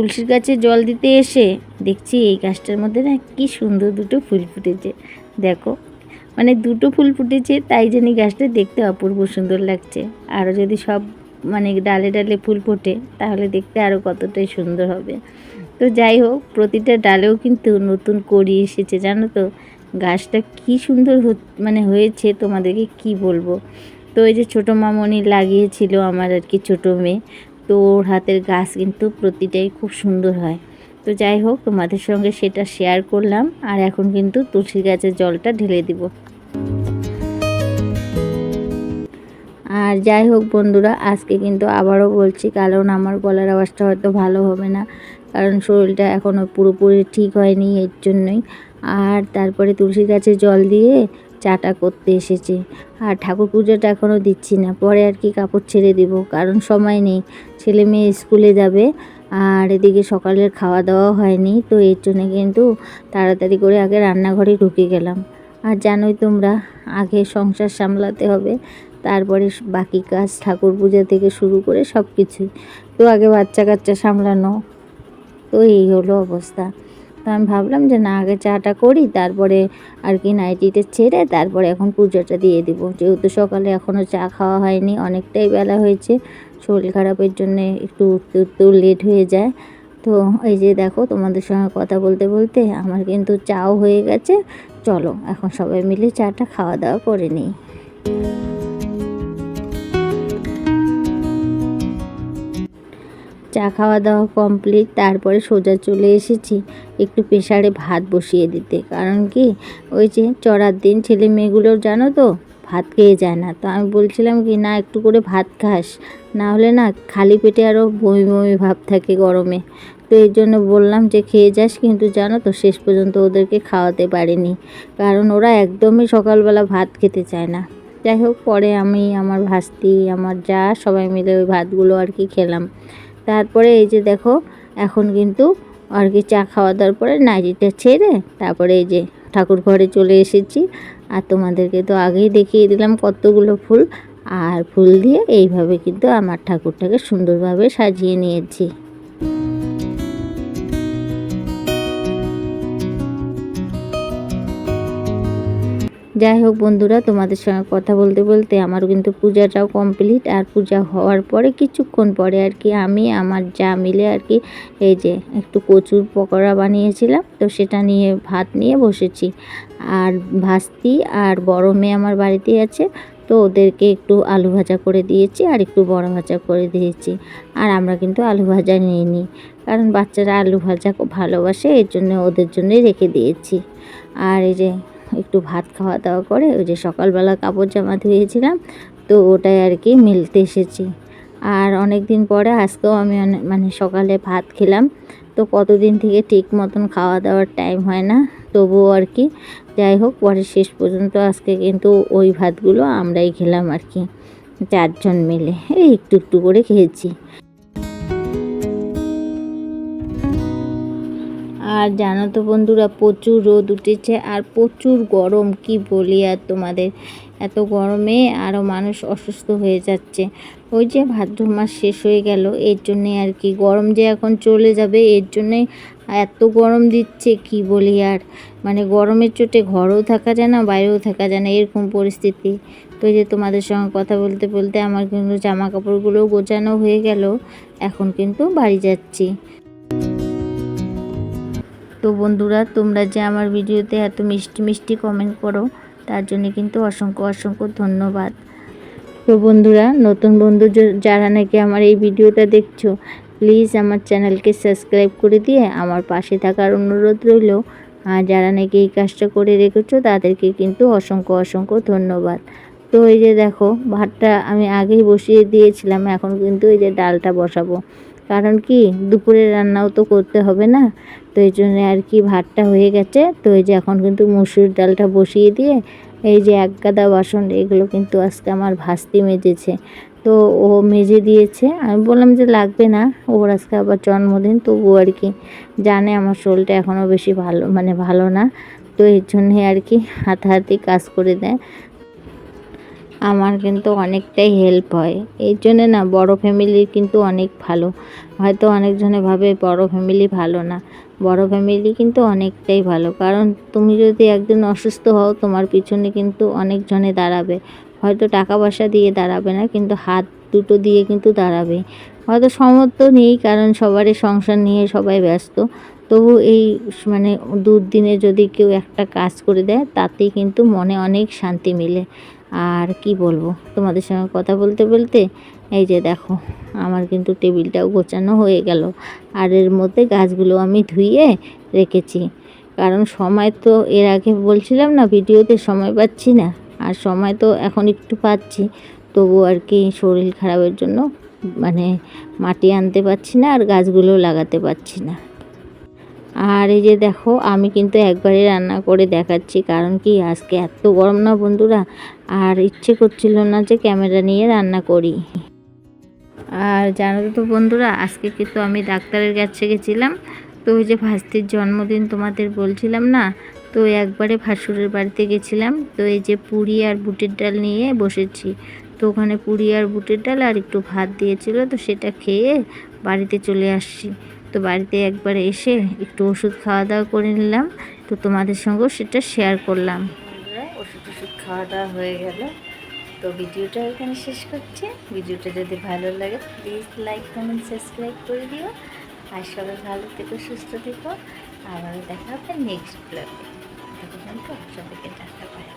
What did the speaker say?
তুলসীর গাছে জল দিতে এসে দেখছি এই গাছটার মধ্যে না কি সুন্দর দুটো ফুল ফুটেছে। দেখো মানে দুটো ফুল ফুটেছে, তাই জানি গাছটা দেখতে অপূর্ব সুন্দর লাগছে। আরও যদি সব মানে ডালে ডালে ফুল ফোটে, তাহলে দেখতে আরও কতটাই সুন্দর হবে। তো যাই হোক, প্রতিটা ডালেও কিন্তু নতুন কড়ি এসেছে, জানো তো? গাছটা কি সুন্দর মানে হয়েছে, তোমাদেরকে কি বলব? তো এই যে ছোটো মামনি লাগিয়েছিল আমার আর কি ছোটো মেয়ে তো ওর হাতের গাছ কিন্তু প্রতিটাই খুব সুন্দর হয়। তো যাই হোক, তোমাদের সঙ্গে সেটা শেয়ার করলাম আর এখন কিন্তু তুলসী গাছের জলটা ঢেলে দিব। আর যাই হোক বন্ধুরা, আজকে কিন্তু আবারও বলছি, কারণ আমার গলার আওয়াজটা হয়তো ভালো হবে না, কারণ শরীরটা এখনও পুরোপুরি ঠিক হয়নি এর জন্যই। আর তারপরে তুলসী গাছে জল দিয়ে চাটা করতে এসেছি। আর ঠাকুর পুজোটা এখনও দিচ্ছি না। পরে আর কি কাপড় ছেড়ে দিব, কারণ সময় নেই। ছেলে মেয়ে স্কুলে যাবে, আর এদিকে সকালের খাওয়া দাওয়া হয়নি, তো এর জন্য কিন্তু তাড়াতাড়ি করে আগে রান্নাঘরে ঢুকে গেলাম। আর জানোই তোমরা, আগে সংসার সামলাতে হবে, তারপরে বাকি কাজ ঠাকুর পূজা থেকে শুরু করে সব কিছুই তো আগে বাচ্চা কাচ্চা সামলানো। তো এই হলো অবস্থা। তো আমি ভাবলাম যে না, আগে চাটা করি, তারপরে আর কি নাইটিটা ছেড়ে তারপরে এখন পুজোটা দিয়ে দিব। যেহেতু সকালে এখনও চা খাওয়া হয়নি, অনেকটাই বেলা হয়েছে, শরীর খারাপের জন্যে একটু উঠতে উঠতেও লেট হয়ে যায়। তো এই যে দেখো, তোমাদের সঙ্গে কথা বলতে বলতে আমার কিন্তু চাও হয়ে গেছে। চলো, এখন সবাই মিলে চাটা খাওয়া দাওয়া করে নিই। চা খাওয়া দাওয়া কমপ্লিট তারপরে সোজা চলে এসেছি একটু প্রেশারে ভাত বসিয়ে দিতে। কারণ কি? ওই যে চড়ার দিন ছেলে মেয়েগুলোর জানো তো, ভাত খেয়ে যায় না। তো আমি বলছিলাম কি, না, একটু করে ভাত খাস। না হলে না খালি পেটে আরও বমি বমি ভাব থাকে গরমে। তো এই জন্য বললাম যে, খেয়ে যাস। কিন্তু জানো তো, শেষ পর্যন্ত ওদেরকে খাওয়াতে পারিনি। কারণ ওরা একদমই সকালবেলা ভাত খেতে চায় না। যাই হোক, পরে আমি, আমার ভাস্তি, আমার যা, সবাই মিলে ওই ভাতগুলো আর কি খেলাম। তারপরে এই যে দেখো, এখন কিন্তু আর কি চা খাওয়া দাওয়ার পরে নাইটিটা ছেড়ে তারপরে এই যে ঠাকুর ঘরে চলে এসেছি। আর তোমাদেরকে তো আগেই দেখিয়ে দিলাম কতগুলো ফুল। আর ফুল দিয়ে এইভাবে কিন্তু আমার ঠাকুরটাকে সুন্দরভাবে সাজিয়ে নিয়েছি। যাই হোক বন্ধুরা, তোমাদের সঙ্গে কথা বলতে বলতে আমার কিন্তু পূজাটাও কমপ্লিট আর পূজা হওয়ার পরে কিছুক্ষণ পরে আর কি আমি আমার যা মিলে আর কি এই যে একটু কচুর পকোড়া বানিয়েছিলাম, তো সেটা নিয়ে ভাত নিয়ে বসেছি। আর ভাস্তি আর বড় মেয়ে আমার বাড়িতেই আছে, তো ওদেরকে একটু আলু ভাজা করে দিয়েছি আর একটু বড় ভাজা করে দিয়েছি। আর আমরা কিন্তু আলু ভাজা নিয়ে নিই কারণ বাচ্চারা আলু ভাজা ভালোবাসে, এর জন্য ওদের জন্যই রেখে দিয়েছি। আর এই যে একটু ভাত খাওয়া দাওয়া করে, ওই যে সকালবেলা কাপড় জামা ধুয়েছিলাম, তো ওটাই আর কি মিলতে এসেছি। আর অনেক দিন পরে আজকেও আমি মানে সকালে ভাত খেলাম, তো কতদিন থেকে ঠিক মতন খাওয়া দাওয়ার টাইম হয় না, তবুও আর কি। যাই হোক, পরে শেষ পর্যন্ত আজকে কিন্তু ওই ভাতগুলো আমরাই খেলাম আর কি, চারজন মিলে, এই একটু একটু করে খেয়েছি। আর জানো তো বন্ধুরা, প্রচুর রোদ উঠেছে আর প্রচুর গরম, কি বলি আর তোমাদের? এত গরমে আরও মানুষ অসুস্থ হয়ে যাচ্ছে। ওই যে ভাদ্র মাস শেষ হয়ে গেল, এর জন্যে আর কি। গরম যে এখন চলে যাবে, এর জন্যে এত গরম দিচ্ছে, কি বলি আর? মানে গরমের চোটে ঘরেও থাকা যায় না, বাইরেও থাকা যায় না, এরকম পরিস্থিতি। তো যে তোমাদের সঙ্গে কথা বলতে বলতে আমার কিন্তু জামা কাপড়গুলোও গোছানো হয়ে গেল, এখন কিন্তু বাড়ি যাচ্ছি। তো বন্ধুরা, তোমরা যে আমার ভিডিওতে এত মিষ্টি মিষ্টি কমেন্ট করো, তার জন্য কিন্তু অসংখ্য অসংখ্য ধন্যবাদ। তো বন্ধুরা, নতুন বন্ধু যারা নাকি আমার এই ভিডিওটা দেখছ প্লিজ আমার চ্যানেলকে সাবস্ক্রাইব করে দিয়ে আমার পাশে থাকার অনুরোধ রইল। আর যারা নাকি এই কাজটা করে রেখেছো, তাদেরকে কিন্তু অসংখ্য অসংখ্য ধন্যবাদ। তো এই যে দেখো, ভাতটা আমি আগেই বসিয়ে দিয়েছিলাম, এখন কিন্তু এই যে ডালটা বসাবো। কারণ কি দুপুরে রান্নাও তো করতে হবে না। তো এই জন্য আর কি ভাতটা হয়ে গেছে। তো এই যে এখন কিন্তু মুসুর ডালটা বসিয়ে দিয়ে, এই যে এক গাদা বাসন, এগুলো কিন্তু আজকে আমার ভাস্তি মেজেছে। তো ও মেজে দিয়েছে। আমি বললাম যে লাগবে না, ওর আজকে আবার জন্মদিন তবু আর কি জানে আমার শরীরটা এখনও বেশি ভালো মানে ভালো না। তো এর জন্যে আর কি হাতে হাতাহাতি কাজ করে দেয়। আমার কিন্তু অনেকটাই হেল্প হয়। এই জন্যে না বড় ফ্যামিলির কিন্তু অনেক ভালো। হয়তো অনেকজনে ভাবে বড় ফ্যামিলি ভালো না। বড় ফ্যামিলি কিন্তু অনেকটাই ভালো। কারণ তুমি যদি একদিন অসুস্থ হও, তোমার পিছনে কিন্তু অনেকজনে দাঁড়াবে। হয়তো টাকা পয়সা দিয়ে দাঁড়াবে না, কিন্তু হাত দুটো দিয়ে কিন্তু দাঁড়াবে। হয়তো সামর্থ্য নেই, কারণ সবারই সংসার নিয়ে সবাই ব্যস্ত। তবু এই মানে দুর্দিনে যদি কেউ একটা কাজ করে দেয়, তাতেই কিন্তু মনে অনেক শান্তি মিলে। আর কি বলব? তোমাদের সঙ্গে কথা বলতে বলতে, এই যে দেখো, আমার কিন্তু টেবিলটাও গোছানো হয়ে গেল। আর এর মধ্যে গাছগুলো আমি ধুইয়ে রেখেছি। কারণ সময় তো এর আগে বলছিলাম না, ভিডিওতে সময় পাচ্ছি না। আর সময় তো এখন একটু পাচ্ছি। তবু আর কি শরীর খারাপের জন্য মানে মাটি আনতে পারছি না আর গাছগুলো লাগাতে পারছি না। আর এই যে দেখো, আমি কিন্তু একবারে রান্না করে দেখাচ্ছি, কারণ কি আজকে এত গরম না বন্ধুরা? আর ইচ্ছে করছিল না যে ক্যামেরা নিয়ে রান্না করি। আর জানো তো বন্ধুরা, আজকে কিন্তু আমি ডাক্তারের কাছে গেছিলাম, তো ওই যে ভাস্তির জন্মদিন তোমাদের বলছিলাম না, তো একবারে ভাসুরের বাড়িতে গেছিলাম, তো এই যে পুরি আর বুটের ডাল নিয়ে বসেছি। তো ওখানে পুরি আর বুটের ডাল আর একটু ভাত দিয়েছিল, তো সেটা খেয়ে বাড়িতে চলে আসছি। তো বাড়িতে একবার এসে একটু ওষুধ খাওয়া দাওয়া করে নিলাম। তো তোমাদের সঙ্গেও সেটা শেয়ার করলাম। ওষুধ ওষুধ খাওয়া দাওয়া হয়ে গেল। তো ভিডিওটা এখানে শেষ করছি। ভিডিওটা যদি ভালো লাগে প্লিজ লাইক কমেন্ট সাবস্ক্রাইব করে দিও। আর সবাই ভালো থেকো, সুস্থ থেকো। আবারও দেখা হবে নেক্সট ব্লগে সবাইকে টাটা পায়